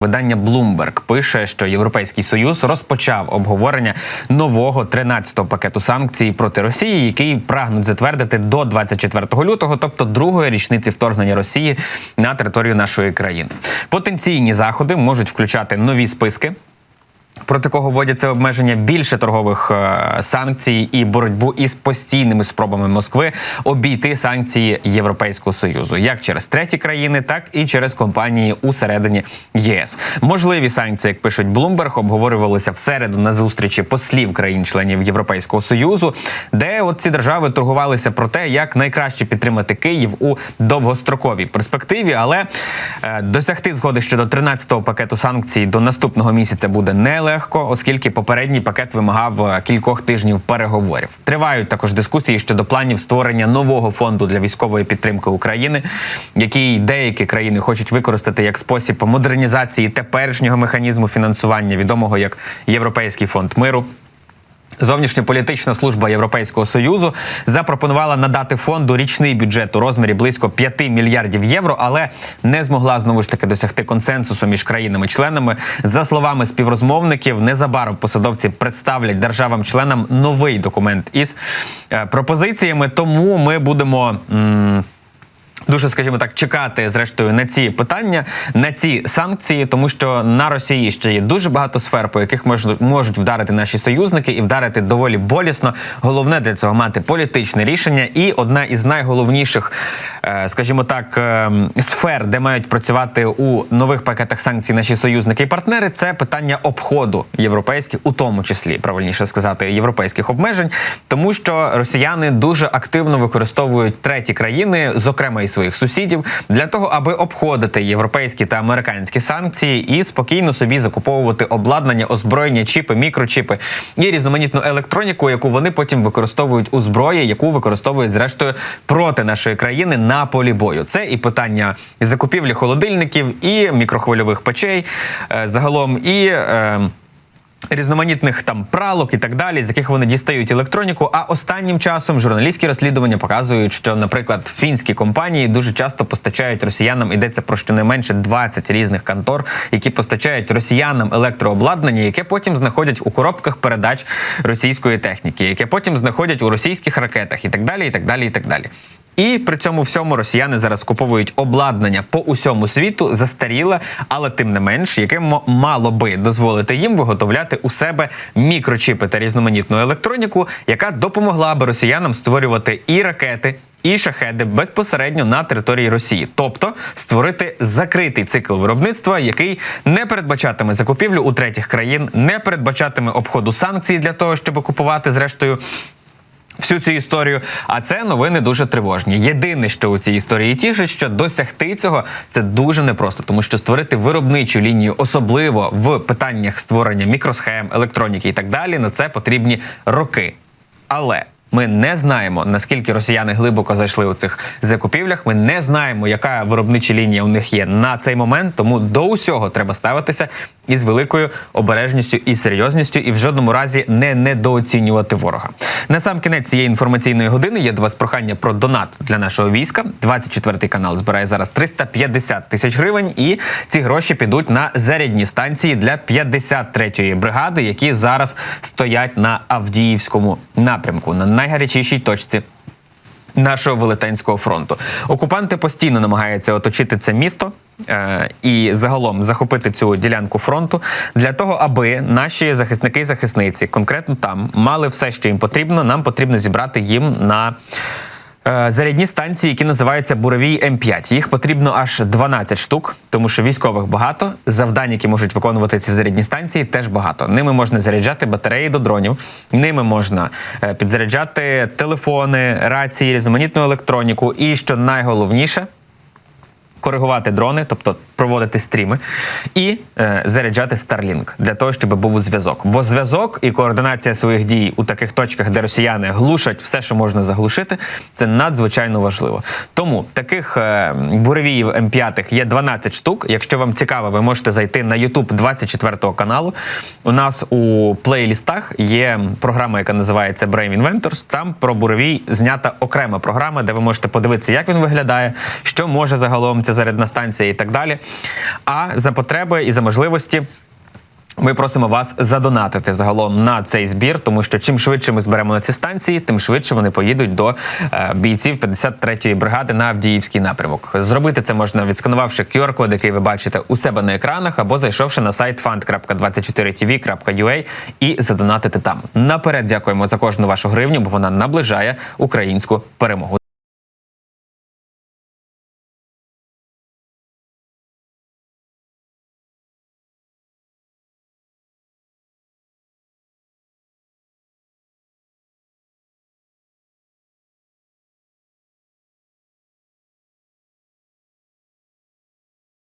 Видання Bloomberg пише, що Європейський Союз розпочав обговорення нового 13-го пакету санкцій проти Росії, який прагнуть затвердити до 24 лютого, тобто другої річниці вторгнення Росії на територію нашої країни. Потенційні заходи можуть включати нові списки. Проти кого вводяться обмеження більше торгових е, санкцій і боротьбу із постійними спробами Москви обійти санкції Європейського союзу, як через треті країни, так і через компанії усередині ЄС. Можливі санкції, як пишуть Bloomberg, обговорювалися в середу на зустрічі послів країн-членів Європейського союзу, де от ці держави торгувалися про те, як найкраще підтримати Київ у довгостроковій перспективі, але досягти згоди щодо 13-го пакету санкцій до наступного місяця буде нелегко, оскільки попередній пакет вимагав е, кількох тижнів переговорів. Тривають також дискусії щодо планів створення нового фонду для військової підтримки України, який деякі країни хочуть використати як спосіб модернізації теперішнього механізму фінансування, відомого як Європейський фонд миру. Зовнішньополітична служба Європейського союзу запропонувала надати фонду річний бюджет у розмірі близько 5 мільярдів євро, але не змогла знову ж таки досягти консенсусу між країнами-членами. За словами співрозмовників, незабаром посадовці представлять державам-членам новий документ із е, пропозиціями. Тому ми будемо. м, Дуже, скажімо так, чекати зрештою на ці питання, на ці санкції, тому що на Росії ще є дуже багато сфер, по яких можуть, можуть вдарити наші союзники, і вдарити доволі болісно. Головне для цього мати політичне рішення. І одна із найголовніших, скажімо так, е, сфер, де мають працювати у нових пакетах санкцій наші союзники і партнери, це питання обходу європейських, у тому числі правильніше сказати, європейських обмежень, тому що росіяни дуже активно використовують треті країни, зокрема і своїх сусідів, для того, аби обходити європейські та американські санкції і спокійно собі закуповувати обладнання, озброєння, чіпи, мікрочіпи і різноманітну електроніку, яку вони потім використовують у зброї, яку використовують зрештою проти нашої країни на полі бою. Це і питання закупівлі холодильників, і мікрохвильових печей, е, загалом і. е, Різноманітних там пралок і так далі, з яких вони дістають електроніку. А останнім часом журналістські розслідування показують, що, наприклад, фінські компанії дуже часто постачають росіянам. Йдеться про щонайменше 20 різних контор, які постачають росіянам електрообладнання, яке потім знаходять у коробках передач російської техніки, яке потім знаходять у російських ракетах, і так далі, і так далі, і так далі. І при цьому всьому росіяни зараз куповують обладнання по усьому світу застаріле, але тим не менш, яке м- мало би дозволити їм виготовляти у себе мікрочіпи та різноманітну електроніку, яка допомогла би росіянам створювати і ракети. І шахеди безпосередньо на території Росії, тобто створити закритий цикл виробництва, який не передбачатиме закупівлю у третіх країн, не передбачатиме обходу санкцій для того, щоб купувати зрештою всю цю історію. А це новини дуже тривожні. Єдине, що у цій історії тішить, що досягти цього це дуже непросто, тому що створити виробничу лінію, особливо в питаннях створення мікросхем, електроніки і так далі, на це потрібні роки. Але ми не знаємо наскільки росіяни глибоко зайшли у цих закупівлях. Ми не знаємо, яка виробнича лінія у них є на цей момент. Тому до усього треба ставитися із великою обережністю і серйозністю, і в жодному разі не недооцінювати ворога. На сам кінець цієї інформаційної години є до вас прохання про донат для нашого війська. 24 канал збирає зараз 350 тисяч гривень, і ці гроші підуть на зарядні станції для 53-ї бригади, які зараз стоять на Авдіївському напрямку на найгарячішій точці нашого велетенського фронту. Окупанти постійно намагаються оточити це місто. е, І загалом захопити цю ділянку фронту для того, аби наші захисники і захисниці конкретно там мали все, що їм потрібно. Нам потрібно зібрати їм на зарядні станції, які називаються Буровій М5. Їх потрібно аж 12 штук, тому що військових багато. Завдань, які можуть виконувати ці зарядні станції, теж багато. Ними можна заряджати батареї до дронів, ними можна е, підзаряджати телефони, рації, різноманітну електроніку. І що найголовніше. Коригувати дрони, тобто проводити стріми, і е, заряджати Starlink для того, щоб був зв'язок. Бо зв'язок і координація своїх дій у таких точках, де росіяни глушать все, що можна заглушити, це надзвичайно важливо. Тому таких е, буревіїв М5 є 12 штук. Якщо вам цікаво, ви можете зайти на YouTube 24 каналу. У нас у плейлістах є програма, яка називається Brave Inventors. Там про буревій знята окрема програма, де ви можете подивитися, як він виглядає, що може загалом сонця, зарядна станція і так далі. А за потреби і за можливості. Ми просимо вас задонатити загалом на цей збір, тому що чим швидше ми зберемо на ці станції, тим швидше вони поїдуть до е, бійців 53-ї бригади на Авдіївський напрямок. Зробити це можна відсканувавши QR-код, який ви бачите у себе на екранах, або зайшовши на сайт fund.24tv.ua і задонатити там. Наперед дякуємо за кожну вашу гривню, бо вона наближає українську перемогу.